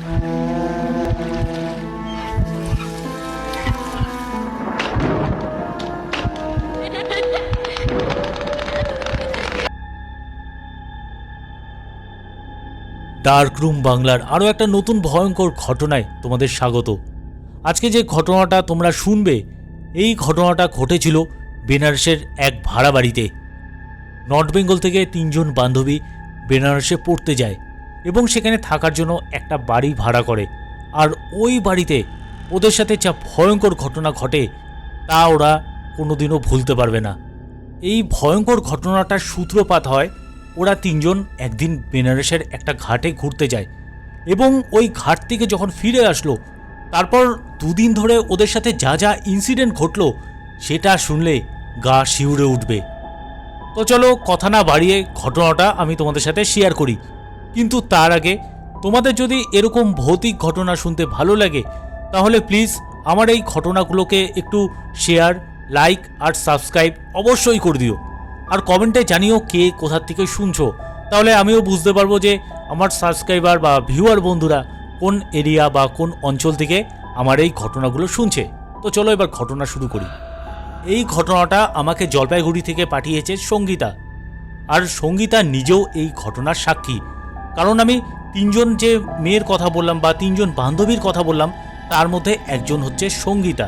Dark room বাংলার আরও একটা নতুন ভয়ঙ্কর ঘটনায় তোমাদের স্বাগত। আজকে যে ঘটনাটা তোমরা শুনবে, এই ঘটনাটা ঘটেছিল বেনারসের এক ভাড়া বাড়িতে। নর্থ বেঙ্গল থেকে তিনজন বান্ধবী বেনারসে পড়তে যায়। এবং সেখানে থাকার জন্য একটা বাড়ি ভাড়া করে। আর ওই বাড়িতে ওদের সাথে যা ভয়ঙ্কর ঘটনা ঘটে, তা ওরা কোনোদিনও ভুলতে পারবে না। এই ভয়ঙ্কর ঘটনাটার সূত্রপাত হয়, ওরা তিনজন একদিন বেনারসের একটা ঘাটে ঘুরতে যায় এবং ওই ঘাট থেকে যখন ফিরে আসলো, তারপর দুদিন ধরে ওদের সাথে যা যা ইনসিডেন্ট ঘটলো, সেটা শুনলে গা শিউরে উঠবে। তো চলো, কথা না বাড়িয়ে ঘটনাটা আমি তোমাদের সাথে শেয়ার করি। কিন্তু তার আগে তোমাদের যদি এরকম ভৌতিক ঘটনা শুনতে ভালো লাগে, তাহলে প্লিজ আমার এই ঘটনাগুলোকে একটু শেয়ার লাইক আর সাবস্ক্রাইব অবশ্যই করে দিও। আর কমেন্টে জানিও কে কোথার থেকে শুনছো, তাহলে আমিও বুঝতে পারব যে আমার সাবস্ক্রাইবার বা ভিউয়ার বন্ধুরা কোন এরিয়া বা কোন অঞ্চল থেকে আমার এই ঘটনাগুলো শুনছে। তো চলো এবার ঘটনা শুরু করি। এই ঘটনাটা আমাকে জলপাইগুড়ি থেকে পাঠিয়েছে সঙ্গীতা। আর সঙ্গীতা নিজেও এই ঘটনার সাক্ষী। কারণ আমি তিনজন যে মেয়ের কথা বললাম বা তিনজন বান্ধবীর কথা বললাম, তার মধ্যে একজন হচ্ছে সঙ্গীতা।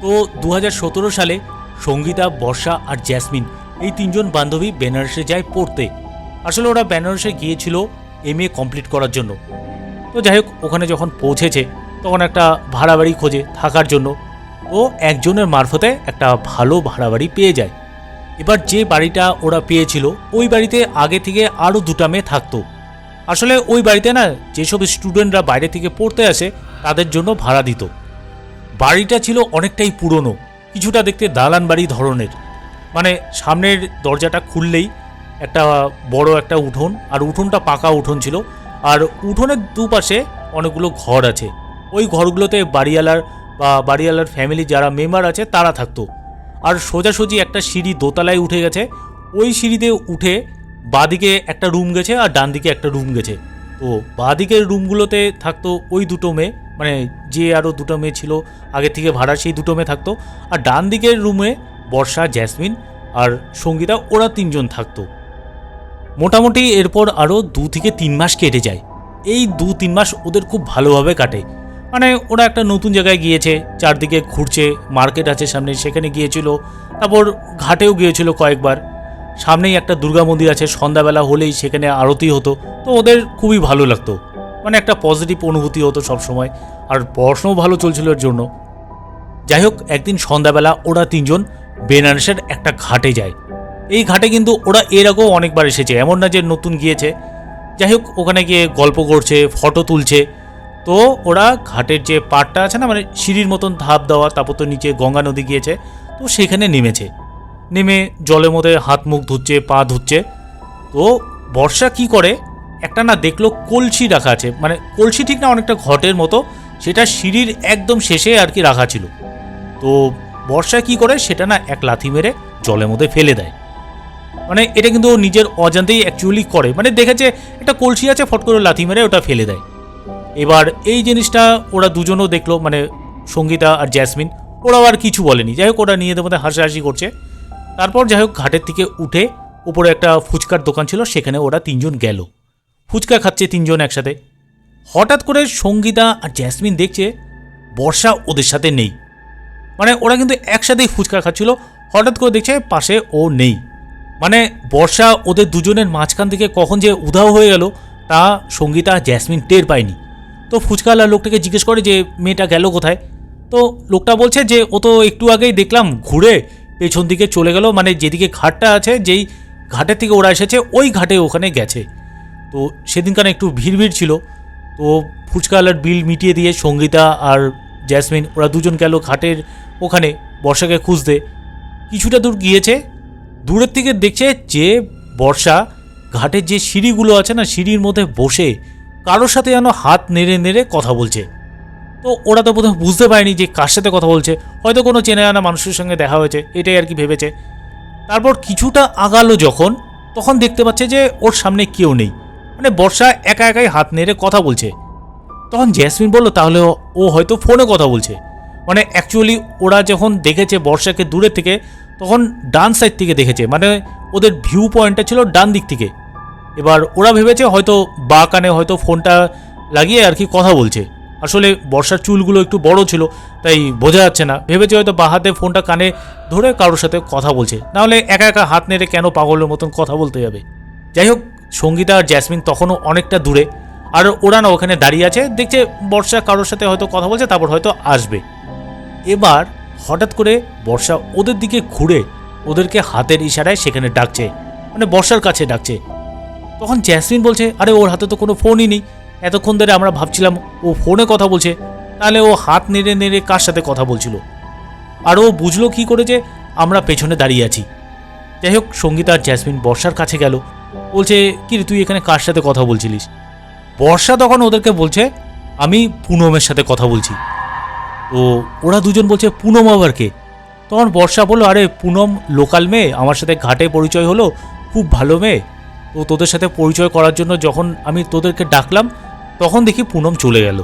তো দু হাজার সতেরো সালে সঙ্গীতা, বর্ষা আর জ্যাসমিন এই তিনজন বান্ধবী বেনারসে যায় পড়তে। আসলে ওরা বেনারসে গিয়েছিল এম এ কমপ্লিট করার জন্য। তো যাই হোক, ওখানে যখন পৌঁছেছে, তখন একটা ভাড়া বাড়ি খোঁজে থাকার জন্য। ও একজনের মারফতে একটা ভালো ভাড়া বাড়ি পেয়ে যায়। এবার যে বাড়িটা ওরা পেয়েছিল, ওই বাড়িতে আগে থেকে আরও দুটা মেয়ে থাকতো। আসলে ওই বাড়িতে না যেসব স্টুডেন্টরা বাইরে থেকে পড়তে আসে, তাদের জন্য ভাড়া দিত। বাড়িটা ছিল অনেকটাই পুরনো, কিছুটা দেখতে দালান বাড়ি ধরনের। মানে সামনের দরজাটা খুললেই একটা বড় একটা উঠোন, আর উঠোনটা পাকা উঠোন ছিল, আর উঠোনের দুপাশে অনেকগুলো ঘর আছে। ওই ঘরগুলোতে বাড়িওয়ালার বা বাড়িওয়ালার ফ্যামিলি যারা মেম্বার আছে, তারা থাকতো। আর সোজাসুজি একটা সিঁড়ি দোতলায় উঠে গেছে। ওই সিঁড়িতে উঠে বাদিকে একটা রুম গেছে আর ডান দিকে একটা রুম গেছে। তো বাদিকের রুমগুলোতে থাকতো ওই দুটো মেয়ে মানে যে আরও দুটো মেয়ে ছিল, আগে থেকে ভাড়া সেই দুটো মেয়ে থাকতো। আর ডান দিকের রুমে বর্ষা, জ্যাসমিন আর সঙ্গীতা, ওরা তিনজন থাকতো। মোটামুটি এরপর আরও দু থেকে তিন মাস কেটে যায়। এই দু তিন মাস ওদের খুব ভালোভাবে কাটে। মানে ওরা একটা নতুন জায়গায় গিয়েছে, চারদিকে ঘুরছে, মার্কেট আছে সামনে, সেখানে গিয়েছিল, তারপর ঘাটেও গিয়েছিল কয়েকবার। সামনেই একটা দুর্গা মন্দির আছে, সন্ধ্যাবেলা হলেই সেখানে আরতি হতো। তো ওদের খুবই ভালো লাগতো। মানে একটা পজিটিভ অনুভূতি হতো সবসময়। আর পড়াশোনাও ভালো চলছিল এর জন্য। যাই হোক, একদিন সন্ধ্যাবেলা ওরা তিনজন বেনারসের একটা ঘাটে যায়। এই ঘাটে কিন্তু ওরা এর আগেও অনেকবার এসেছে। এমন না যে নতুন গিয়েছে। যাই হোক, ওখানে গিয়ে গল্প করছে ফটো তুলছে। তো ওরা ঘাটের যে পাড়টা আছে না মানে সিঁড়ির মতন ধাপ দেওয়া, তারপর তো নিচে গঙ্গা নদী গিয়েছে, তো সেখানে নেমেছে। নেমে জলের মধ্যে হাত মুখ ধুচ্ছে, পা ধুচ্ছে। তো বর্ষা কি করে? একটা না দেখল কলসি রাখা আছে। মানে কলসি ঠিক না, অনেকটা ঘটের মতো। সেটা সিঁড়ির একদম শেষে আর কি রাখা ছিল। তো বর্ষা কি করে? সেটা না এক লাথি মেরে জলের মধ্যে ফেলে দেয়। মানে এটা কিন্তু নিজের অজান্তেই অ্যাকচুয়ালি করে। মানে দেখেছে একটা কলসি আছে, ফট করে লাথি মেরে ওটা ফেলে দেয়। এবার এই জিনিসটা ওরা দুজনও দেখল মানে সঙ্গীতা আর জ্যাসমিন। ওরাও আর কিছু বলেনি। যাই হোক, ওরা নিজেদের মধ্যে হাসাহাসি করছে। তারপর যাই হোক, ঘাটের থেকে উঠে উপরে একটা ফুচকার দোকান ছিল, সেখানে ওরা তিনজন গেল। ফুচকা খাচ্ছে তিনজন একসাথে। হঠাৎ করে সঙ্গীতা আর জ্যাসমিন দেখছে বর্ষা ওদের সাথে নেই। মানে ওরা কিন্তু একসাথেই ফুচকা খাচ্ছিল, হঠাৎ করে দেখছে পাশে ও নেই। মানে বর্ষা ওদের দুজনের মাঝখান থেকে কখন যে উধাও হয়ে গেল, তা সঙ্গীতা জ্যাসমিন টের পায়নি। তো ফুচকাওয়ালা লোকটাকে জিজ্ঞেস করে যে, মেয়েটা গেল কোথায়? তো লোকটা বলছে যে, ও তো একটু আগেই দেখলাম, ঘুরে পেছন দিকে চলে গেল মানে যেদিকে ঘাটটা আছে, যেই ঘাটের থেকে ওরা এসেছে, ওই ঘাটে ওখানে গেছে। তো সেদিনকার একটু ভিড় ভিড় ছিল। তো ফুচকাওয়ালার বিল মিটিয়ে দিয়ে সঙ্গীতা আর জ্যাসমিন, ওরা দুজন গেল ঘাটের ওখানে বর্ষাকে খুঁজতে। কিছুটা দূর গিয়েছে, দূরের থেকে দেখছে যে বর্ষা ঘাটের যে সিঁড়িগুলো আছে না, সিঁড়ির মধ্যে বসে কারোর সাথে যেন হাত নেড়ে নেড়ে কথা বলছে। তো ওরা তো প্রথমে বুঝতে পারেনি যে কার সাথে কথা বলছে। হয়তো কোনো চেনা জানা মানুষের সঙ্গে দেখা হয়েছে, এটাই আর কি ভেবেছে। তারপর কিছুটা আগালো যখন, তখন দেখতে পাচ্ছে যে ওর সামনে কেউ নেই। মানে বর্ষা একা একাই হাত নেড়ে কথা বলছে। তখন জেসমিন বলল, তাহলে ও হয়তো ফোনে কথা বলছে। মানে অ্যাকচুয়ালি ওরা যখন দেখেছে বর্ষাকে দূরে থেকে, তখন ডান সাইড থেকে দেখেছে। মানে ওদের ভিউ পয়েন্টটা ছিল ডান দিক থেকে। এবার ওরা ভেবেছে হয়তো বা কানে হয়তো ফোনটা লাগিয়ে আর কি কথা বলছে। আসলে বর্ষার চুলগুলো একটু বড় ছিল, তাই বোঝা যাচ্ছে না। ভেবেছে হয়তো বা হাতে ফোনটা কানে ধরে কারোর সাথে কথা বলছে। নাহলে একা একা হাত নেড়ে কেন পাগলের মতন কথা বলতে যাবে? যাই হোক, সঙ্গীতা আর জ্যাসমিন তখনও অনেকটা দূরে। আর ওরা না ওখানে দাঁড়িয়ে আছে, দেখছে বর্ষা কারোর সাথে হয়তো কথা বলছে, তারপর হয়তো আসবে। এবার হঠাৎ করে বর্ষা ওদের দিকে ঘুরে ওদেরকে হাতের ইশারায় সেখানে ডাকছে মানে বর্ষার কাছে ডাকছে। তখন জ্যাসমিন বলছে, আরে, ওর হাতে তো কোনো ফোনই নেই। এতক্ষণ ধরে আমরা ভাবছিলাম ও ফোনে কথা বলছে, তাহলে ও হাত নেড়ে নেড়ে কার সাথে কথা বলছিল? আর ও বুঝলো কি করে যে আমরা পেছনে দাঁড়িয়ে আছি। যাই হোক, সঙ্গীতা আর জ্যাসমিন বর্ষার কাছে গেল। বলছে, কি তুই এখানে কার সাথে কথা বলছিলিস? বর্ষা তখন ওদেরকে বলছে, আমি পুনমের সাথে কথা বলছি। তো ওরা দুজন বলছে, পুনম আবার কে? তখন বর্ষা বলল, আরে, পুনম লোকাল মেয়ে, আমার সাথে ঘাটে পরিচয় হলো, খুব ভালো মেয়ে। তো তোদের সাথে পরিচয় করার জন্য যখন আমি তোদেরকে ডাকলাম তখন দেখি পুনম চলে গেল।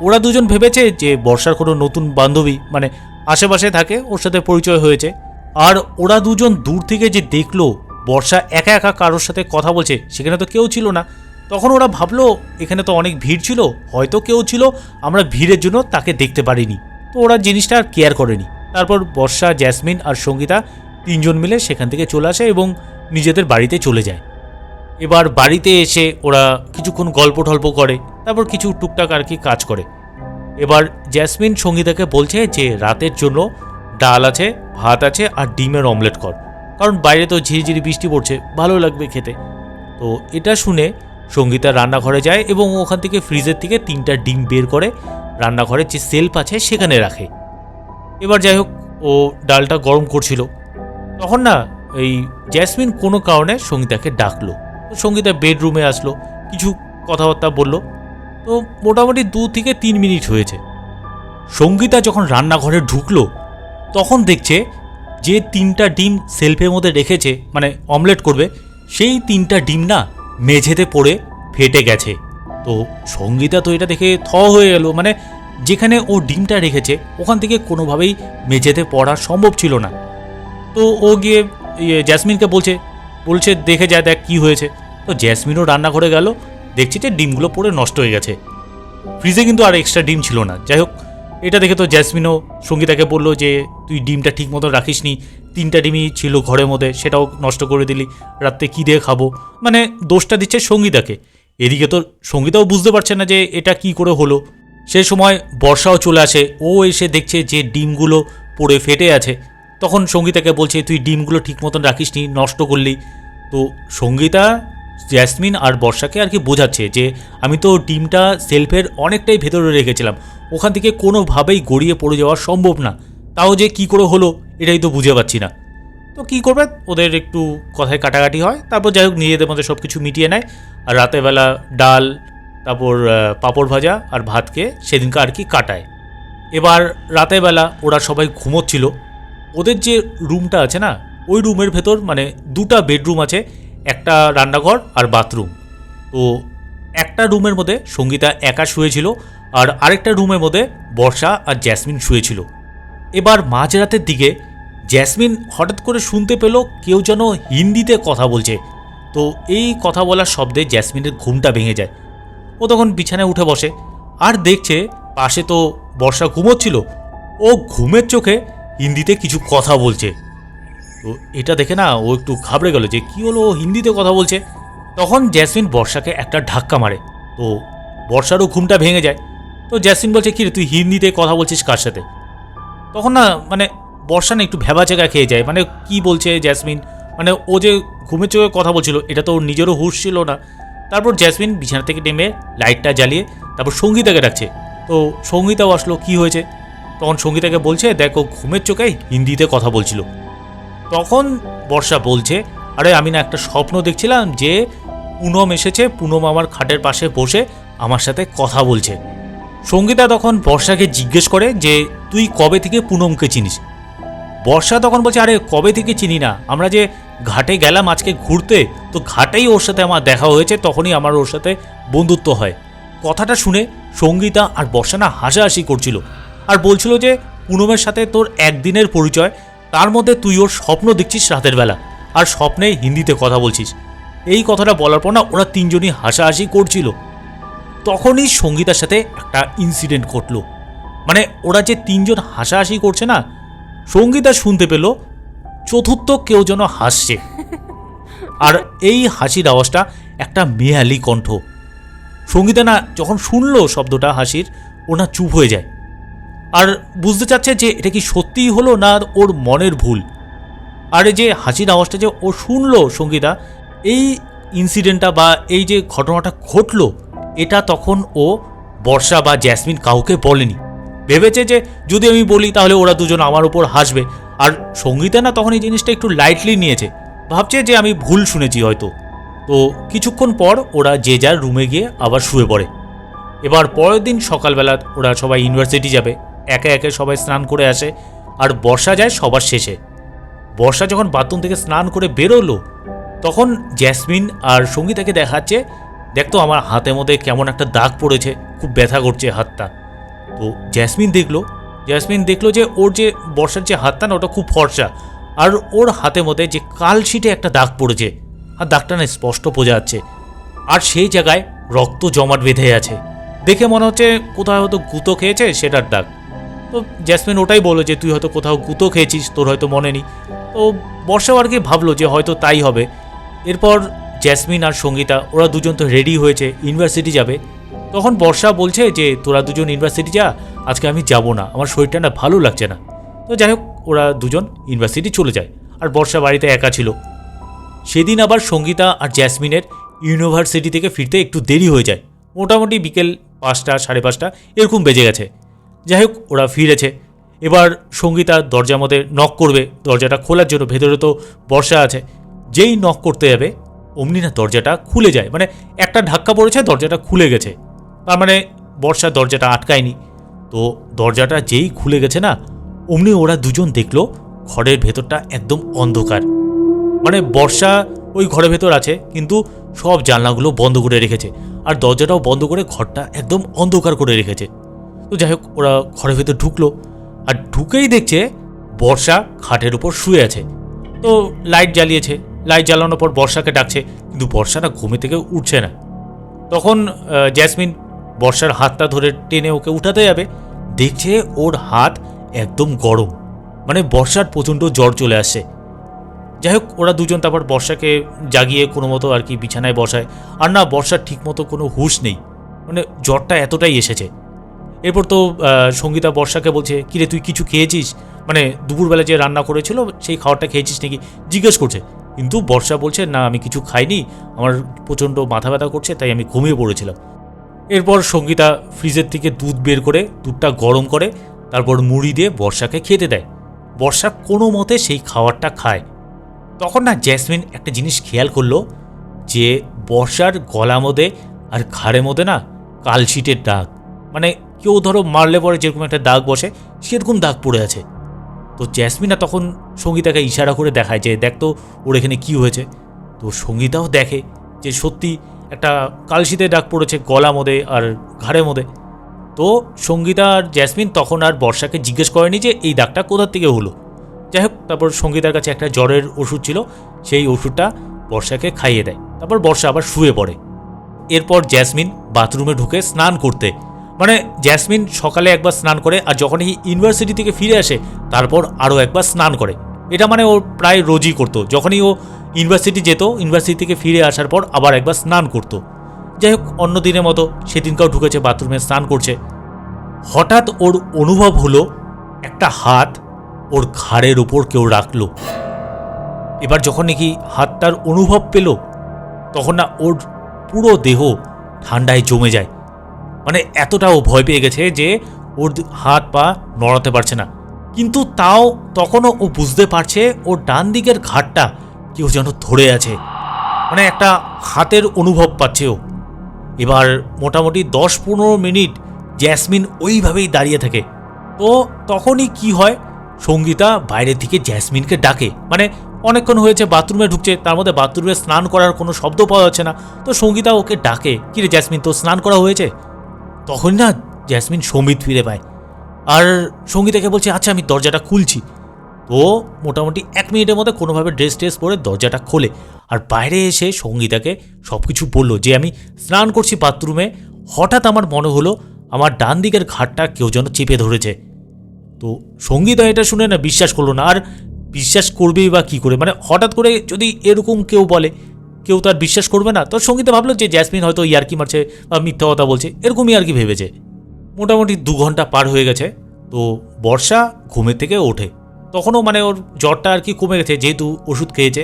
ওরা দুজন ভেবেছে যে বর্ষার কোনো নতুন বান্ধবী মানে আশেপাশে থাকে, ওর সাথে পরিচয় হয়েছে। আর ওরা দুজন দূর থেকে যে দেখল, বর্ষা একা একা কারোর সাথে কথা বলছে, সেখানে তো কেউ ছিল না। তখন ওরা ভাবলো, এখানে তো অনেক ভিড় ছিল, হয়তো কেউ ছিল, আমরা ভিড়ের জন্য তাকে দেখতে পারিনি। তো ওরা জিনিসটা আর কেয়ার করেনি। তারপর বর্ষা, জ্যাসমিন আর সঙ্গীতা তিনজন মিলে সেখান থেকে চলে আসে এবং নিজেদের বাড়িতে চলে যায়। এবার বাড়িতে এসে ওরা কিছুক্ষণ গল্প টল্প করে, তারপর কিছু টুকটাক আর কি কাজ করে। এবার জ্যাসমিন সঙ্গীতাকে বলছে যে, রাতের জন্য ডাল আছে, ভাত আছে আর ডিমের অমলেট কর। কারণ বাইরে তো ঝিরিঝিরি বৃষ্টি পড়ছে, ভালো লাগবে খেতে। তো এটা শুনে সঙ্গীতা রান্নাঘরে যায় এবং ওখান থেকে ফ্রিজের থেকে তিনটা ডিম বের করে রান্নাঘরের যে সেলফ আছে সেখানে রাখে। এবার যাই হোক, ও ডালটা গরম করছিল। তখন না, এই জ্যাসমিন কোনো কারণে সঙ্গীতাকে ডাকলো। সঙ্গীতা বেডরুমে আসলো, কিছু কথাবার্তা বলল। তো মোটামুটি দু থেকে তিন মিনিট হয়েছে। সঙ্গীতা যখন রান্নাঘরে ঢুকলো, তখন দেখছে যে তিনটা ডিম সেলফের মধ্যে রেখেছে মানে অমলেট করবে, সেই তিনটা ডিম না মেঝেতে পড়ে ফেটে গেছে। তো সঙ্গীতা তো এটা দেখে থ হয়ে গেল মানে যেখানে ও ডিমটা রেখেছে, ওখান থেকে কোনোভাবেই মেঝেতে পড়া সম্ভব ছিল না। তো ও গিয়ে ইয়ে জ্যাসমিনকে বলছে বলছে, দেখে যায় দেখ কী হয়েছে। তো জ্যাসমিনও রান্নাঘরে গেল। দেখছি যে ডিমগুলো পড়ে নষ্ট হয়ে গেছে। ফ্রিজে কিন্তু আর এক্সট্রা ডিম ছিল না। যাই হোক, এটা দেখে তো জ্যাসমিনও সঙ্গীতাকে বলল যে, তুই ডিমটা ঠিক মতো রাখিসনি। তিনটা ডিমই ছিল ঘরের মধ্যে, সেটাও নষ্ট করে দিলি। রাত্রে কী দিয়ে খাব? মানে দোষটা দিচ্ছে সঙ্গীতাকে। এদিকে তো সঙ্গীতাও বুঝতে পারছে না যে এটা কি করে হলো। সে সময় বর্ষাও চলে আসে। ও এসে দেখছে যে ডিমগুলো পড়ে ফেটে আছে। তখন সঙ্গীতাকে বলছে, তুই ডিমগুলো ঠিক মতন রাখিসনি, নষ্ট করলি। তো সঙ্গীতা, জ্যাসমিন আর বর্ষাকে আর কি বোঝাচ্ছে যে, আমি তো ডিমটা সেলফের অনেকটাই ভেতরে রেখেছিলাম। ওখান থেকে কোনোভাবেই গড়িয়ে পড়ে যাওয়া সম্ভব না। তাও যে কি করে হলো, এটাই তো বুঝে পাচ্ছি না। তো কী করবে? ওদের একটু কথায় কাটাকাটি হয়। তারপর যাই হোক, নিজেদের মধ্যে সব কিছু মিটিয়ে নেয়। আর রাতেরবেলা ডাল, তারপর পাঁপড় ভাজা আর ভাতকে সেদিনকে আর কি কাটায়। এবার রাতেরবেলা ওরা সবাই ঘুমোচ্ছিল। ওদের যে রুমটা আছে না, ওই রুমের ভেতর মানে দুটা বেডরুম আছে, একটা রান্নাঘর আর বাথরুম তো একটা রুমের মধ্যে সঙ্গীতা একা শুয়েছিল আর আরেকটা রুমের মধ্যে বর্ষা আর জ্যাসমিন শুয়েছিল। এবার মাঝরাতের দিকে জ্যাসমিন হঠাৎ করে শুনতে পেল কেউ যেন হিন্দিতে কথা বলছে। তো এই কথা বলার শব্দে জ্যাসমিনের ঘুমটা ভেঙে যায়। ও তখন বিছানায় উঠে বসে আর দেখছে পাশে তো বর্ষা ঘুমোচ্ছিল। ও ঘুমের চোখে হিন্দিতে কিছু কথা বলছে। তো এটা দেখে না ও একটু ঘাবড়ে গেল যে কি হলো, ও হিন্দিতে কথা বলছে। তখন জ্যাসমিন বর্ষাকে একটা ধাক্কা মারে। তো বর্ষারও ঘুমটা ভেঙে যায়। তো জ্যাসমিন বলছে কি তুই হিন্দিতে কথা বলছিস কার সাথে? তখন না মানে বর্ষা না একটু ভেবা চেকা খেয়ে যায়। মানে কি বলছে জ্যাসমিন? মানে ও যে ঘুমের চোখে কথা বলছিল, এটা তো ওর নিজেরও হুঁশ ছিল না। তারপর জ্যাসমিন বিছানা থেকে নেমে লাইটটা জ্বালিয়ে তারপর সঙ্গীতাকে ডাকছে। তো সঙ্গীতাও আসলো, কি হয়েছে? তখন সঙ্গীতাকে বলছে, দেখো, ঘুমের চোখে হিন্দিতে কথা বলছিল। তখন বর্ষা বলছে, আরে, আমি না একটা স্বপ্ন দেখছিলাম যে পুনম এসেছে, পুনম আমার খাটের পাশে বসে আমার সাথে কথা বলছে। সঙ্গীতা তখন বর্ষাকে জিজ্ঞেস করে যে, তুই কবে থেকে পুনমকে চিনিস? বর্ষা তখন বলছে, আরে, কবে থেকে চিনি না? আমরা যে ঘাটে গেলাম আজকে ঘুরতে, তো ঘাটেই ওর সাথে আমার দেখা হয়েছে, তখনই আমার ওর সাথে বন্ধুত্ব হয়। কথাটা শুনে সঙ্গীতা আর বর্ষা না হাসাহাসি করছিল। আর বলছিল যে, পুনমের সাথে তোর একদিনের পরিচয়, তার মধ্যে তুই ওর স্বপ্ন দেখছিস রাতের বেলা আর স্বপ্নে হিন্দিতে কথা বলছিস। এই কথাটা বলার পর না, ওরা তিনজনই হাসাহাসি করছিল। তখনই সঙ্গীতার সাথে একটা ইনসিডেন্ট ঘটলো। মানে ওরা যে তিনজন হাসাহাসি করছে না, সঙ্গীতা শুনতে পেল, চতুর্থ কেউ যেন হাসছে। আর এই হাসির আওয়াজটা একটা মেয়ালি কণ্ঠ। সঙ্গীতা না, যখন শুনলো শব্দটা হাসির, ও না চুপ হয়ে যায়। আর বুঝতে চাচ্ছে যে এটা কি সত্যিই হলো না ওর মনের ভুল। আর এই যে হাসির আওয়াজটা যে ও শুনলো সঙ্গীতা, এই ইনসিডেন্টটা বা এই যে ঘটনাটা ঘটলো, এটা তখন ও বর্ষা বা জ্যাসমিন কাউকে বলেনি। ভেবেছে যে যদি আমি বলি তাহলে ওরা দুজন আমার উপর হাসবে। আর সঙ্গীতা না তখন এই জিনিসটা একটু লাইটলি নিয়েছে। ভাবছে যে আমি ভুল শুনেছি হয়তো। তো কিছুক্ষণ পর ওরা যে যার রুমে গিয়ে আবার শুয়ে পড়ে। এবার পরের দিন সকালবেলা ওরা সবাই ইউনিভার্সিটি যাবে। একে একে সবাই স্নান করে আসে, আর বর্ষা যায় সবার শেষে। বর্ষা যখন বাথরুম থেকে স্নান করে বেরোলো, তখন জ্যাসমিন আর সঙ্গীতাকে দেখাচ্ছে দেখতো আমার হাতের মধ্যে কেমন একটা দাগ পড়েছে, খুব ব্যথা করছে হাতটা। তো জ্যাসমিন দেখল জ্যাসমিন দেখল যে ওর যে বর্ষার যে হাতটা না, ওটা খুব ফর্সা, আর ওর হাতের মধ্যে যে কালশিটে একটা দাগ পড়েছে, আর দাগটা না স্পষ্ট বোঝা যাচ্ছে, আর সেই জায়গায় রক্ত জমাট বেঁধে আছে। দেখে মনে হচ্ছে কোথাও হয়তো গুঁতো খেয়েছে, সেটার দাগ। তো জ্যাসমিন ওটাই বলল যে তুই হয়তো কোথাও গুঁতো খেয়েছিস, তোর হয়তো মনে নেই। তো বর্ষাও আর কি ভাবলো যে হয়তো তাই হবে। এরপর জ্যাসমিন আর সঙ্গীতা, ওরা দুজন তো রেডি হয়েছে ইউনিভার্সিটি যাবে। তখন বর্ষা বলছে যে, তোরা দুজন ইউনিভার্সিটি যা, আজকে আমি যাব না, আমার শরীরটা না ভালো লাগছে না। তো যাই হোক, ওরা দুজন ইউনিভার্সিটি চলে যায়, আর বর্ষা বাড়িতে একা ছিল। সেদিন আবার সঙ্গীতা আর জ্যাসমিনের ইউনিভার্সিটি থেকে ফিরতে একটু দেরি হয়ে যায়। মোটামুটি বিকেল পাঁচটা, সাড়ে পাঁচটা, এরকম বেজে গেছে। যাই হোক ওরা ফিরেছে। এবার সঙ্গীতা দরজার মধ্যে নক করবে। দরজাটা খোলার জন্য ভেতরে তো বর্ষা আছে। যেই নক করতে যাবে, অমনি না দরজাটা খুলে যায়। মানে একটা ধাক্কা পড়েছে, দরজাটা খুলে গেছে। তার মানে বর্ষা দরজাটা আটকায়নি। তো দরজাটা যেই খুলে গেছে না, অমনি ওরা দুজন দেখল, ঘরের ভেতরটা একদম অন্ধকার। মানে বর্ষা ওই ঘরের ভেতর আছে, কিন্তু সব জানলাগুলো বন্ধ করে রেখেছে। আর দরজাটাও বন্ধ করে ঘরটা একদম অন্ধকার করে রেখেছে। তো যাই হোক, ওরা ঘরের ভেতর ঢুকলো আর ঢুকেই দেখছে বর্ষা খাটের উপর শুয়ে আছে। তো লাইট জ্বালিয়েছে, লাইট জ্বালানোর পর বর্ষাকে ডাকছে, কিন্তু বর্ষাটা ঘুমে থেকে উঠছে না। তখন জ্যাসমিন বর্ষার হাতটা ধরে টেনে ওকে উঠাতে যাবে, দেখছে ওর হাত একদম গরম মানে বর্ষার প্রচণ্ড জ্বর চলে আসছে। যাই হোক, ওরা দুজন তারপর বর্ষাকে জাগিয়ে কোনো মতো আর কি বিছানায় বসায়। আর না, বর্ষার ঠিকমতো কোনো হুঁশ নেই মানে জ্বরটা এতটাই এসেছে। এরপর তো সঙ্গীতা বর্ষাকে বলছে, কিরে, তুই কিছু খেয়েছিস? মানে দুপুরবেলা যে রান্না করেছিল, সেই খাবারটা খেয়েছিস নাকি? জিজ্ঞেস করছে। কিন্তু বর্ষা বলছে, না, আমি কিছু খাইনি, আমার প্রচণ্ড মাথা ব্যথা করছে, তাই আমি ঘুমিয়ে পড়েছিলাম। এরপর সঙ্গীতা ফ্রিজের থেকে দুধ বের করে, দুধটা গরম করে, তারপর মুড়ি দিয়ে বর্ষাকে খেতে দেয়। বর্ষা কোনো মতে সেই খাবারটা খায়। তখন না জ্যাসমিন একটা জিনিস খেয়াল করল, যে বর্ষার গলা মধ্যে আর ঘাড়ের মধ্যে না কালশিটের দাগ। মানে কেউ ধরো মারলে পরে যেরকম একটা দাগ বসে, সেরকম দাগ পড়ে আছে। তো জ্যাসমিনা তখন সঙ্গীতাকে ইশারা করে দেখায় যে, দেখ তো ওর এখানে কি হয়েছে? তো সঙ্গীতাও দেখে যে সত্যি একটা কালশিতে দাগ পড়েছে গলা মধ্যে আর ঘাড়ের মধ্যে তো সঙ্গীতা আর জ্যাসমিন তখন আর বর্ষাকে জিজ্ঞেস করেনি যে, এই দাগটা কোথার থেকে হলো? যাই হোক, তারপর সঙ্গীতার কাছে একটা জ্বরের ওষুধ ছিল, সেই ওষুধটা বর্ষাকে খাইয়ে দেয়। তারপর বর্ষা আবার শুয়ে পড়ে। এরপর জ্যাসমিন বাথরুমে ঢুকে স্নান করতে মানে জ্যাসমিন সকালে একবার স্নান করে আর যখনই ইউনিভার্সিটি থেকে ফিরে আসে, তারপর আরও একবার স্নান করে। এটা মানে ও প্রায় রোজই করতো। যখনই ও ইউনিভার্সিটি যেত, ইউনিভার্সিটি থেকে ফিরে আসার পর আবার একবার স্নান করতো। যাই হোক, অন্য দিনের মতো সেদিনকাও ঢুকেছে, বাথরুমে স্নান করছে। হঠাৎ ওর অনুভব হলো একটা হাত ওর ঘাড়ের ওপর কেউ রাখল। এবার যখন নাকি হাতটার অনুভব পেল, তখন না ওর পুরো দেহ ঠান্ডায় জমে যায়। মানে এতটাও ভয় পেয়ে গেছে যে ওর হাত পা নড়াতে পারছে না। কিন্তু তাও তখনও ও বুঝতে পারছে ওর ডান দিকের ঘাটটা কেউ যেন ধরে আছে। মানে একটা হাতের অনুভব পাচ্ছে ও। এবার মোটামুটি দশ পনেরো মিনিট জ্যাসমিন ওইভাবেই দাঁড়িয়ে থাকে। তো তখনই কি হয়, সঙ্গীতা বাইরের থেকে জ্যাসমিনকে ডাকে। মানে অনেকক্ষণ হয়েছে, বাথরুমে ঢুকছে, তার মধ্যে বাথরুমে স্নান করার কোনো শব্দ পাওয়া যাচ্ছে না। তো সঙ্গীতা ওকে ডাকে, কিরে জ্যাসমিন তো স্নান করা হয়েছে? তখন না জ্যাসমিন সমিত ফিরে পায়। আর সঙ্গীতাকে বলছে আচ্ছা আমি দরজাটা খুলছি। তো মোটামুটি এক মিনিটের মধ্যে কোনোভাবে ড্রেস ট্রেস পরে দরজাটা খোলে। আর বাইরে এসে সঙ্গীতাকে সব কিছু বলল যে, আমি স্নান করছি বাথরুমে। হঠাৎ আমার মনে হলো আমার ডান দিকের ঘাটটা কেউ যেন চেপে ধরেছে। তো সঙ্গীতা এটা শুনে না বিশ্বাস করল না। আর বিশ্বাস করবেই বা কী করে? মানে হঠাৎ করে যদি এরকম কেউ বলে কেউ তার বিশ্বাস করবে না। তো সঙ্গীতে ভাবলো যে জ্যাসমিন হয়তো ইয়ার্কি মারছে বা মিথ্যা কথা বলছে, এরকমই আর কি ভেবেছে। মোটামুটি দু ঘণ্টা পার হয়ে গেছে। তো বর্ষা ঘুমের থেকে ওঠে। তখনও মানে ওর জ্বরটা আর কি কমে গেছে, যেহেতু ওষুধ খেয়েছে।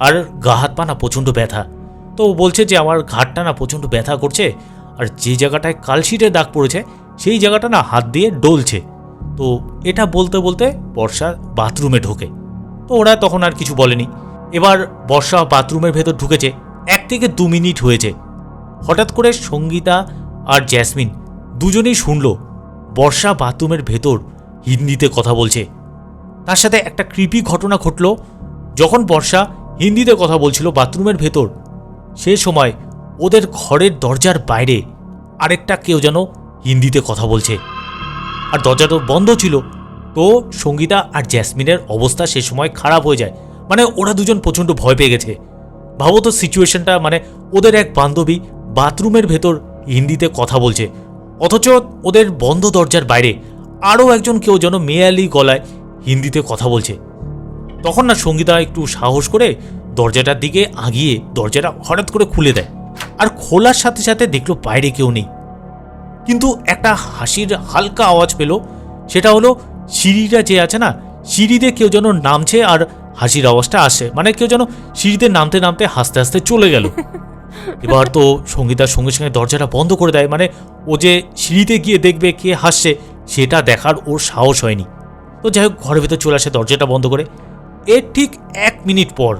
আর গা হাত পা না প্রচণ্ড ব্যথা। তো বলছে যে আমার ঘাটটা না প্রচণ্ড ব্যথা করছে, আর যে জায়গাটায় কালশিটের দাগ পড়েছে, সেই জায়গাটা না হাত দিয়ে ডলছে। তো এটা বলতে বলতে বর্ষা বাথরুমে ঢোকে। তো ওরা তখন আর কিছু বলেনি। এবার বর্ষা বাথরুমের ভেতর ঢুকেছে, এক থেকে দু মিনিট হয়েছে। হঠাৎ করে সঙ্গীতা আর জ্যাসমিন দুজনেই শুনল, বর্ষা বাথরুমের ভেতর হিন্দিতে কথা বলছে। তার সাথে একটা কৃপি ঘটনা ঘটল, যখন বর্ষা হিন্দিতে কথা বলছিল বাথরুমের ভেতর। সে সময় ওদের ঘরের দরজার বাইরে আরেকটা কেউ যেন হিন্দিতে কথা বলছে। আর দরজা তো বন্ধ ছিল, তো সঙ্গীতা আর জ্যাসমিনের অবস্থা সে সময় খারাপ হয়ে যায়। মানে ওরা দুজন প্রচণ্ড ভয় পেয়ে গেছে। ভাবো তো সিচুয়েশনটা মানে ওদের এক বান্ধবী বাথরুমের ভেতর হিন্দিতে কথা বলছে, অথচ ওদের বন্ধ দরজার বাইরে আরও একজন কেউ যেন মেয়ালি গলায় হিন্দিতে কথা বলছে। তখন না সঙ্গীতা একটু সাহস করে দরজাটার দিকে আগিয়ে দরজাটা হঠাৎ করে খুলে দেয় আর খোলার সাথে সাথে দেখল বাইরে কেউ নেই। কিন্তু একটা হাসির হালকা আওয়াজ পেল, সেটা হলো সিঁড়িটা যে আছে না, সিঁড়িতে কেউ যেন নামছে আর হাসির আওয়াজটা আসে। মানে কেউ যেন সিঁড়িতে নামতে নামতে হাসতে হাসতে চলে গেল। এবার তো সঙ্গীতার সঙ্গে সঙ্গে দরজাটা বন্ধ করে দেয়। মানে ও যে সিঁড়িতে গিয়ে দেখবে কে হাসছে সেটা দেখার ওর সাহস হয়নি। তো যাই হোক ঘরের ভেতর চলে আসে দরজাটা বন্ধ করে। এর ঠিক এক মিনিট পর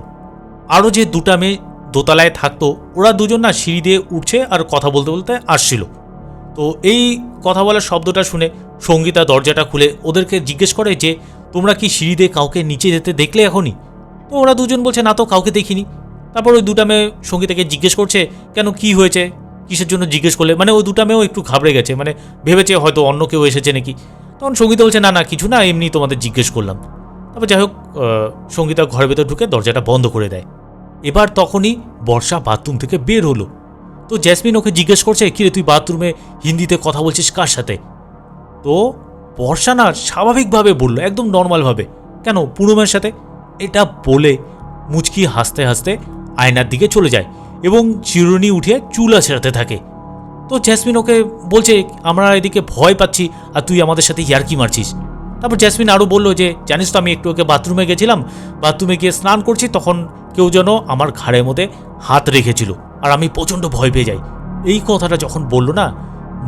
আরও যে দুটা মেয়ে দোতলায় থাকতো ওরা দুজন না সিঁড়ি দিয়ে উঠছে আর কথা বলতে বলতে আসছিল। তো এই কথা বলার শব্দটা শুনে সঙ্গীতা দরজাটা খুলে ওদেরকে জিজ্ঞেস করে যে তোমরা কি সিঁড়ি দিয়ে কাউকে নিচে যেতে দেখলে এখনই? তো ওরা দুজন বলছে, না তো, কাউকে দেখিনি। তারপর ওই দুটা মেয়ে সঙ্গীতাকে জিজ্ঞেস করছে, কেন, কি হয়েছে? কিসের জন্য জিজ্ঞেস করলে? মানে ওই দুটা মেয়েও একটু ঘাবড়ে গেছে মানে ভেবেছে হয়তো অন্য কেউ এসেছে নাকি। তখন সঙ্গীতা বলছে, না না, কিছু না, এমনি তোমাদের জিজ্ঞেস করলাম। তারপর যাই হোক সঙ্গীতা ঘরের ভেতর ঢুকে দরজাটা বন্ধ করে দেয়। এবার তখনই বর্ষা বাথরুম থেকে বের হলো। তো জ্যাসমিন ওকে জিজ্ঞেস করছে, কিরে, তুই বাথরুমে হিন্দিতে কথা বলছিস কার সাথে? তো বর্ষা না স্বাভাবিকভাবে বলল, একদম নর্মালভাবে। কেন পুনমের সাথে? এটা বলে মুচকি হাসতে হাসতে আয়নার দিকে চলে যায় এবং চিরুনি উঠে চুল আছড়াতে থাকে। তো জ্যাসমিন ওকে বলছে, আমরা এদিকে ভয় পাচ্ছি আর তুই আমাদের সাথে ইয়ার্কি মারছিস। তারপর জ্যাসমিন আরও বলল যে, জানিস তো আমি একটু ওকে বাথরুমে গেছিলাম। বাথরুমে গিয়ে স্নান করছি, তখন কেউ যেন আমার ঘাড়ের মধ্যে হাত রেখেছিল আর আমি প্রচণ্ড ভয় পেয়ে যাই। এই কথাটা যখন বলল না,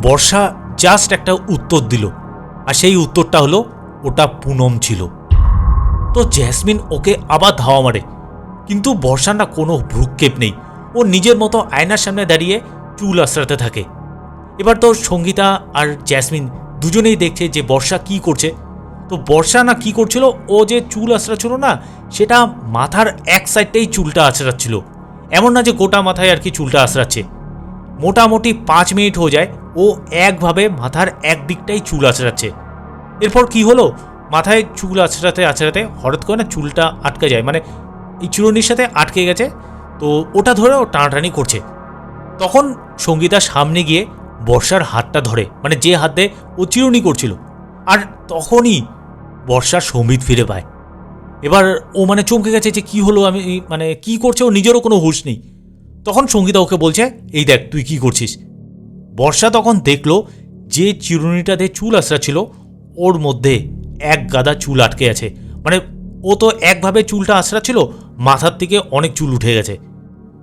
বর্ষা জাস্ট একটা উত্তর দিল। আর সেই উত্তরটা হলো, ওটা পুনম ছিল। তো জ্যাসমিন ওকে আবার ধাওয়া মারে, কিন্তু বর্ষার না কোনো ভ্রুক্ষেপ নেই। ও নিজের মতো আয়নার সামনে দাঁড়িয়ে চুল আশ্রাতে থাকে। এবার তো সঙ্গীতা আর জ্যাসমিন দুজনেই দেখছে যে বর্ষা কি করছে। তো বর্ষা না কি করছিল, ও যে চুল আছড়াচ্ছিল না, সেটা মাথার এক সাইডটাই চুলটা আছড়াচ্ছিল এমন না যে গোটা মাথায় আর কি চুলটা আছড়াচ্ছে মোটামুটি পাঁচ মিনিট হয়ে যায় ও একভাবে মাথার এক দিকটাই চুল আছড়াচ্ছে। এরপর কি হলো? মাথায় চুল আছড়াতে আছড়াতে হঠাৎ করে না চুলটা আটকে যায় মানে এই চুরনির সাথে আটকে গেছে, তো ওটা ধরে ও টানাটানি করছে। তখন সঙ্গীতা সামনে গিয়ে বর্ষার হাতটা ধরে মানে যে হাত ও চিরুনি করছিল, আর তখনই বর্ষার সম্বিত ফিরে পায়। এবার ও মানে চমকে গেছে যে কি হলো আমি মানে কি করছে, ও নিজেরও কোনো হুঁশ নেই। তখন সঙ্গীতা ওকে বলছে, এই দেখ, তুই কি করছিস? বর্ষা তখন দেখল যে চিরুনিটাতে চুল ছিল, ওর মধ্যে এক গাদা চুল আটকে আছে। মানে ও তো একভাবে চুলটা ছিল, মাথার থেকে অনেক চুল উঠে গেছে।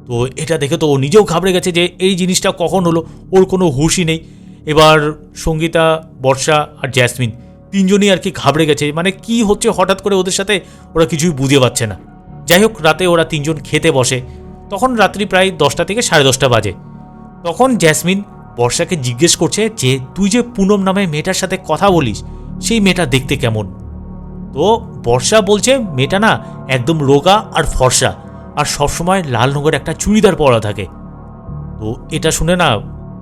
তো এটা দেখে তো ও নিজেও ঘাবড়ে গেছে যে এই জিনিসটা কখন হলো, ওর কোনো হুঁশই নেই। এবার সঙ্গীতা, বর্ষা আর জ্যাসমিন তিনজনই আর কি ঘাবড়ে গেছে। মানে কি হচ্ছে হঠাৎ করে ওদের সাথে, ওরা কিছুই বুঝে পাচ্ছে না। যাই হোক, রাতে ওরা তিনজন খেতে বসে। তখন রাত্রি প্রায় দশটা থেকে সাড়ে দশটা বাজে। তখন জ্যাসমিন বর্ষাকে জিজ্ঞেস করছে যে, তুই যে পুনম নামে মেয়েটার সাথে কথা বলিস, সেই মেয়েটা দেখতে কেমন? তো বর্ষা বলছে, মেয়েটা না একদম রোগা আর ফর্সা, আর সবসময় লাল রঙের একটা চুড়িদার পরা থাকে। তো এটা শুনে না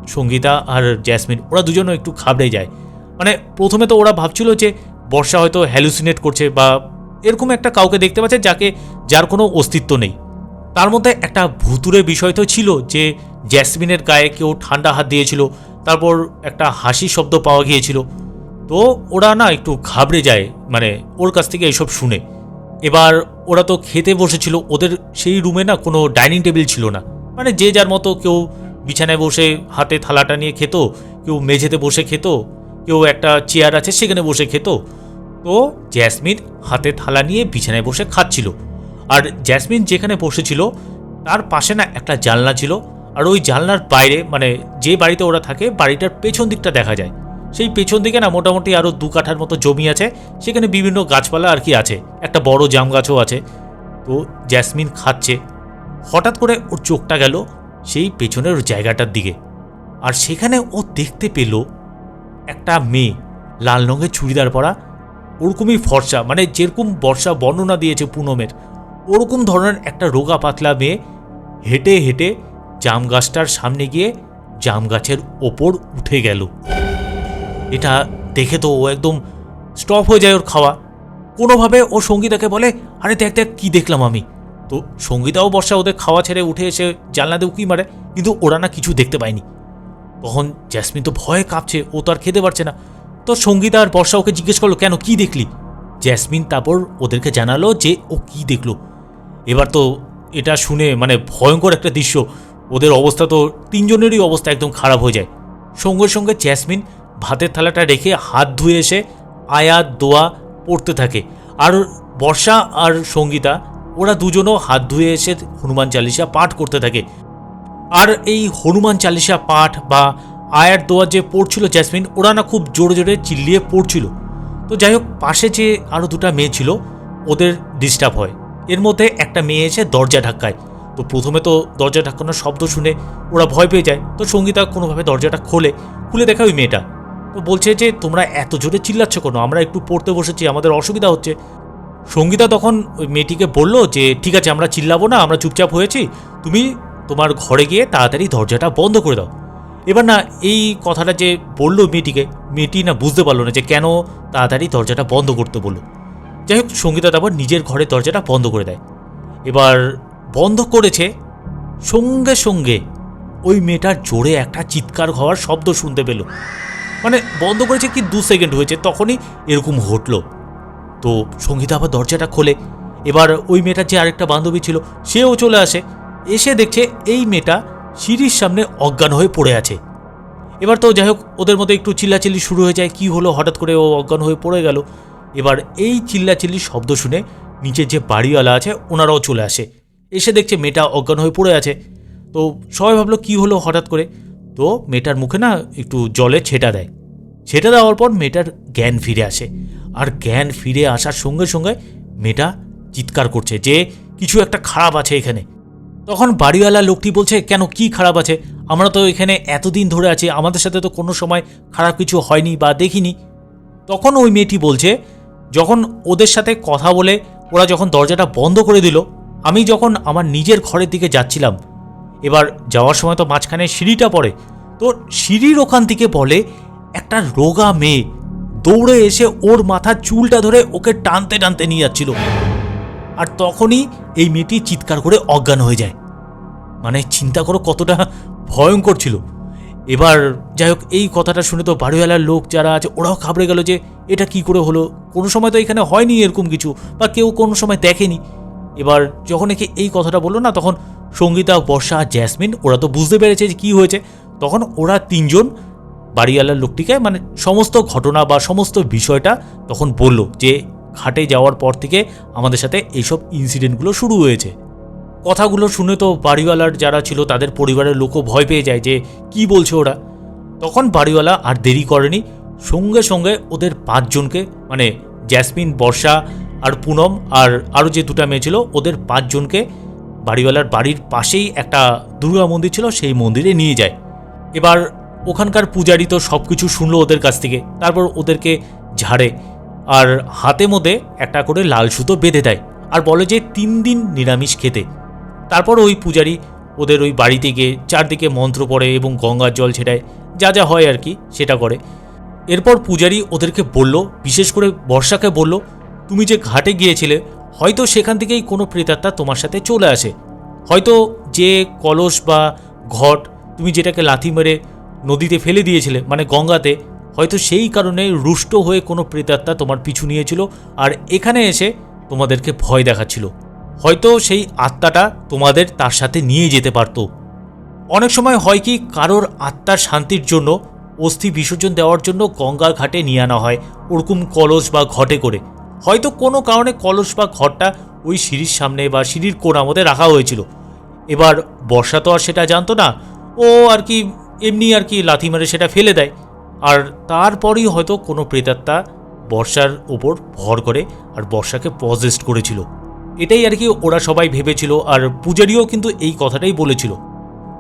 সঙ্গীতা আর জ্যাসমিন, ওরা দুজনও একটু ঘাবড়ে যায়। মানে প্রথমে তো ওরা ভাবছিল যে, বর্ষা হয়তো হ্যালুসিনেট করছে বা এরকম একটা কাউকে দেখতে পাচ্ছে যাকে, যার কোনো অস্তিত্ব নেই। তার মধ্যে একটা ভুতুরে বিষয় তো ছিল যে জ্যাসমিনের গায়ে কেউ ঠান্ডা হাত দিয়েছিল, তারপর একটা হাসি শব্দ পাওয়া গিয়েছিল। তো ওরা না একটু ঘাবড়ে যায় মানে ওর কাছ থেকে এইসব শুনে। এবার ওরা তো খেতে বসেছিল, ওদের সেই রুমে না কোনো ডাইনিং টেবিল ছিল না। মানে যে যার মতো কেউ বিছানায় বসে হাতে থালাটা নিয়ে খেত, কেউ মেঝেতে বসে খেত, কেউ একটা চেয়ার আছে সেখানে বসে খেত। তো জ্যাসমিন হাতে থালা নিয়ে বিছানায় বসে খাচ্ছিল। আর জ্যাসমিন যেখানে বসেছিল, তার পাশে না একটা জানলা ছিল আর ওই জানলার বাইরে মানে যে বাড়িতে ওরা থাকে, বাড়িটার পেছন দিকটা দেখা যায়। সেই পেছন দিকে না মোটামুটি আরও দু কাঠার মতো জমি আছে, সেখানে বিভিন্ন গাছপালা আর কি আছে। একটা বড় জাম গাছও আছে। তো জ্যাসমিন খাচ্ছে। হঠাৎ করে ওর চোখটা গেল সেই পেছনের জায়গাটার দিকে। আর সেখানে ও দেখতে পেল একটা মেয়ে, লাল রঙের চুড়িদার পরা, ওরকমই ফর্সা মানে যেরকম বর্ষা বর্ণনা দিয়েছে পুনমের, ওরকম ধরনের একটা রোগা পাতলা মেয়ে, হেঁটে হেঁটে জাম গাছটার সামনে গিয়ে জাম গাছের ওপর উঠে গেল। এটা দেখে তো ও একদম স্টপ হয়ে যায় ওর খাওয়া। কোনোভাবে ও সঙ্গীতাকে বলে, আরে দেখ দেখ, কী দেখলাম আমি? তো সঙ্গীতাও বর্ষা ওদের খাওয়া ছেড়ে উঠে এসে জানলা দিয়ে উকি মারে, কিন্তু ওরা না কিছু দেখতে পায়নি। তখন জ্যাসমিন তো ভয়ে কাঁপছে, ও তো আর খেতে পারছে না। তো সঙ্গীতা আর বর্ষা ওকে জিজ্ঞেস করল, কেন, কি দেখলি? জ্যাসমিন তারপর ওদেরকে জানালো যে ও কি দেখল। এবার তো এটা শুনে মানে ভয়ঙ্কর একটা দৃশ্য। ওদের অবস্থা তো তিনজনেরই অবস্থা একদম খারাপ হয়ে যায়। সঙ্গে সঙ্গে জ্যাসমিন ভাতের থালাটা রেখে হাত ধুয়ে এসে আয়াত, দোয়া পড়তে থাকে। আর বর্ষা আর সঙ্গীতা, ওরা দুজনও হাত ধুয়ে এসে হনুমান চালিসা পাঠ করতে থাকে। আর এই হনুমান চালিসা পাঠ বা আয়ার দোয়া যে পড়ছিল জ্যাসমিন, ওরা না খুব জোরে জোরে চিল্লিয়ে পড়ছিল। তো যাই হোক, পাশে যে আরও দুটো মেয়ে ছিল, ওদের ডিস্টার্ব হয়। এর মধ্যে একটা মেয়ে এসে দরজা ধাক্কায় তো প্রথমে তো দরজা ধাক্কানোর শব্দ শুনে ওরা ভয় পেয়ে যায়। তো সঙ্গীতা কোনোভাবে দরজাটা খোলে, খুলে দেখা ওই মেয়েটা। তো বলছে যে, তোমরা এত জোরে চিল্লাচ্ছ কেন? আমরা একটু পড়তে বসেছি, আমাদের অসুবিধা হচ্ছে। সঙ্গীতা তখন ওই মেয়েটিকে বলল যে, ঠিক আছে, আমরা চিল্লাবো না, আমরা চুপচাপ হয়েছি। তুমি তোমার ঘরে গিয়ে তাড়াতাড়ি দরজাটা বন্ধ করে দাও। এবার না, এই কথাটা যে বলল মেয়েটিকে, মেয়েটি না বুঝতে পারল না যে কেন তাড়াতাড়ি দরজাটা বন্ধ করতে বলল। যাই হোক, সঙ্গীতা তারপর নিজের ঘরের দরজাটা বন্ধ করে দেয়। এবার বন্ধ করেছে। সঙ্গে সঙ্গে ওই মেয়েটার জোরে একটা চিৎকার হওয়ার শব্দ শুনতে পেল। মানে বন্ধ করেছে কি দু সেকেন্ড হয়েছে, তখনই এরকম ঘটলো। তো সঙ্গীতা আবার দরজাটা খোলে। এবার ওই মেয়েটার যে আরেকটা বান্ধবী ছিল, সেও চলে আসে। এসে দেখছে এই মেয়েটা সিঁড়ির সামনে অজ্ঞান হয়ে পড়ে আছে। এবার তো যাই হোক, ওদের মধ্যে একটু চিল্লাচিল্লি শুরু হয়ে যায়, কি হলো হঠাৎ করে ও অজ্ঞান হয়ে পড়ে গেল। এবার এই চিল্লাচিল্লির শব্দ শুনে নিচে যে বাড়িওয়ালা আছে, ওনারাও চলে আসে। এসে দেখছে মেয়েটা অজ্ঞান হয়ে পড়ে আছে। তো সবাই ভাবলো, কি হলো হঠাৎ করে? তো মেয়েটার মুখে না একটু জলে ছেটা দেয়। ছেটা দেওয়ার পর মেয়েটার জ্ঞান ফিরে আসে। আর জ্ঞান ফিরে আসার সঙ্গে সঙ্গে মেয়েটা চিৎকার করছে যে, কিছু একটা খারাপ আছে এখানে। তখন বাড়িওয়ালা লোকটি বলছে, কেন, কি খারাপ আছে? আমরা তো এখানে এতদিন ধরে আছি, আমাদের সাথে তো কোনো সময় খারাপ কিছু হয়নি বা দেখিনি। তখন ওই মেয়েটি বলছে, যখন ওদের সাথে কথা বলে, ওরা যখন দরজাটা বন্ধ করে দিল আমি যখন আমার নিজের ঘরের দিকে যাচ্ছিলাম, এবার যাওয়ার সময় তো মাঝখানে সিঁড়িটা পড়ে, তো সিঁড়ির ওখান থেকে বলে, একটা রোগা মেয়ে দৌড়ে এসে ওর মাথার চুলটা ধরে ওকে টানতে টানতে নিয়ে যাচ্ছিল। আর তখনই এই মেয়েটি চিৎকার করে অজ্ঞান হয়ে যায়। মানে চিন্তা করো কতটা ভয়ঙ্কর ছিল। এবার যাই হোক, এই কথাটা শুনে তো বাড়িওয়ালার লোক যারা আছে, ওরাও ঘাবড়ে গেল যে, এটা কি করে হলো? কোনো সময় তো এখানে হয়নি এরকম কিছু, বা কেউ কোনো সময় দেখেনি। এবার যখন একে এই কথাটা বলল না, তখন সঙ্গীতা, বর্ষা আর জ্যাসমিন, ওরা তো বুঝতে পেরেছে যে কী হয়েছে। তখন ওরা তিনজন বাড়িওয়ালার লোকটিকে মানে সমস্ত ঘটনা বা সমস্ত বিষয়টা তখন বলল যে, ঘাটে যাওয়ার পর থেকে আমাদের সাথে এইসব ইনসিডেন্টগুলো শুরু হয়েছে। কথাগুলো শুনে তো বাড়িওয়ালার যারা ছিল, তাদের পরিবারের লোকও ভয় পেয়ে যায় যে, কি বলছে ওরা? তখন বাড়িওয়ালা আর দেরি করেনি। সঙ্গে সঙ্গে ওদের পাঁচজনকে মানে জ্যাসমিন, বর্ষা আর পুনম আর আরও যে দুটা মেয়ে ছিল, ওদের পাঁচজনকে বাড়িওয়ালার বাড়ির পাশেই একটা দুর্গা মন্দির ছিল, সেই মন্দিরে নিয়ে যায়। এবার ওখানকার পূজারি তো সব কিছু শুনলো ওদের কাছ থেকে। তারপর ওদেরকে ঝাড়ে আর হাতে মধ্যে একটা করে লাল সুতো বেঁধে দেয় আর বলে যে তিন দিন নিরামিষ খেতে। তারপর ওই পূজারি ওদের ওই বাড়িতে গিয়ে চারদিকে মন্ত্র পড়ে এবং গঙ্গার জল ছেটায়, যা যা হয় আর কি সেটা করে। এরপর পূজারি ওদেরকে বলল, বিশেষ করে বর্ষাকে বলল তুমি যে ঘাটে গিয়েছিলে, হয়তো সেখান থেকেই কোনো প্রেতাত্মা তোমার সাথে চলে আসে। হয়তো যে কলস বা ঘট তুমি যেটাকে লাথি মেরে নদীতে ফেলে দিয়েছিলে মানে গঙ্গাতে, হয়তো সেই কারণে রুষ্ট হয়ে কোনো প্রেতাত্মা তোমার পিছু নিয়েছিল আর এখানে এসে তোমাদেরকে ভয় দেখাচ্ছিল। হয়তো সেই আত্মাটা তোমাদের তার সাথে নিয়ে যেতে পারতো। অনেক সময় হয় কি, কারোর আত্মার শান্তির জন্য অস্থি বিসর্জন দেওয়ার জন্য গঙ্গার ঘাটে নিয়ে আনা হয়, ওরকম কলস বা ঘটে করে। হয়তো কোনো কারণে কলস বা ঘরটা ওই সিঁড়ির সামনে বা সিঁড়ির মধ্যে রাখা হয়েছিল। এবার বর্ষা তো আর সেটা জানতো না। ও আর কি এমনি আর কি লাথি মেরে সেটা ফেলে দেয়। আর তারপরেই হয়তো কোনো প্রেতাত্মা বর্ষার ওপর ভর করে আর বর্ষাকে পজেস্ট করেছিল। এটাই আর কি ওরা সবাই ভেবেছিল আর পূজারিও কিন্তু এই কথাটাই বলেছিল।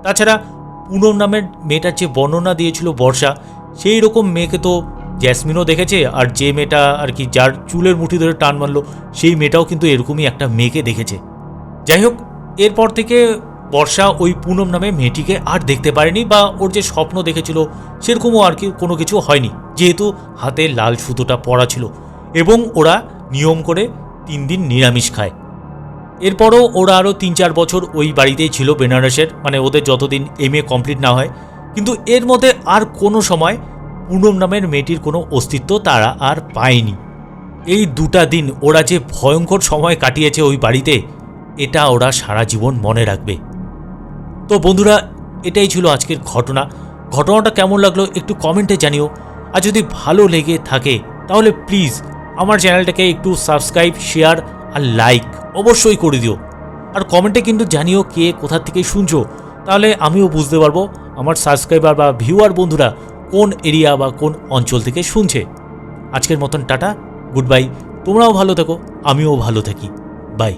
তাছাড়া পুনম নামের মেয়েটার যে বর্ণনা দিয়েছিল বর্ষা, সেই রকম মেয়েকে তো জ্যাসমিনও দেখেছে আর যে মেয়েটা আর কি যার চুলের মুঠি ধরে টান মারলো, সেই মেয়েটাও কিন্তু এরকমই একটা মেয়েকে দেখেছে। যাই হোক, এরপর থেকে বর্ষা ওই পুনম নামে মেয়েটিকে আর দেখতে পারেনি বা ওর যে স্বপ্ন দেখেছিল, সেরকমও আর কি কোনো কিছু হয়নি, যেহেতু হাতে লাল সুতোটা পরা ছিল এবং ওরা নিয়ম করে তিন দিন নিরামিষ খায়। এরপরও ওরা আরও তিন চার বছর ওই বাড়িতেই ছিল বেনারসের মানে ওদের যতদিন এম এ কমপ্লিট না হয়, কিন্তু এর মধ্যে আর কোনো সময় পুনম নামের মেয়েটির কোনো অস্তিত্ব তারা আর পায়নি। এই দুটা দিন ওরা যে ভয়ঙ্কর সময় কাটিয়েছে ওই বাড়িতে, এটা ওরা সারা জীবন মনে রাখবে। তো বন্ধুরা, এটাই ছিল আজকের ঘটনা। ঘটনাটা কেমন লাগল একটু কমেন্টে জানিও। আর যদি ভালো লেগে থাকে, তাহলে প্লিজ আমার চ্যানেলটাকে একটু সাবস্ক্রাইব, শেয়ার আর লাইক অবশ্যই করে দিও। আর কমেন্টে কিন্তু জানিও কে কোথা থেকে শুনছো, তাহলে আমিও বুঝতে পারব। আমার সাবস্ক্রাইবার বা ভিউয়ার বন্ধুরা কোন এরিয়া বা কোন অঞ্চল থেকে শুনছে। আজকের মতন টাটা, গুড বাই, তোমরাও ভালো থাকো, আমিও ভালো থাকি, বাই।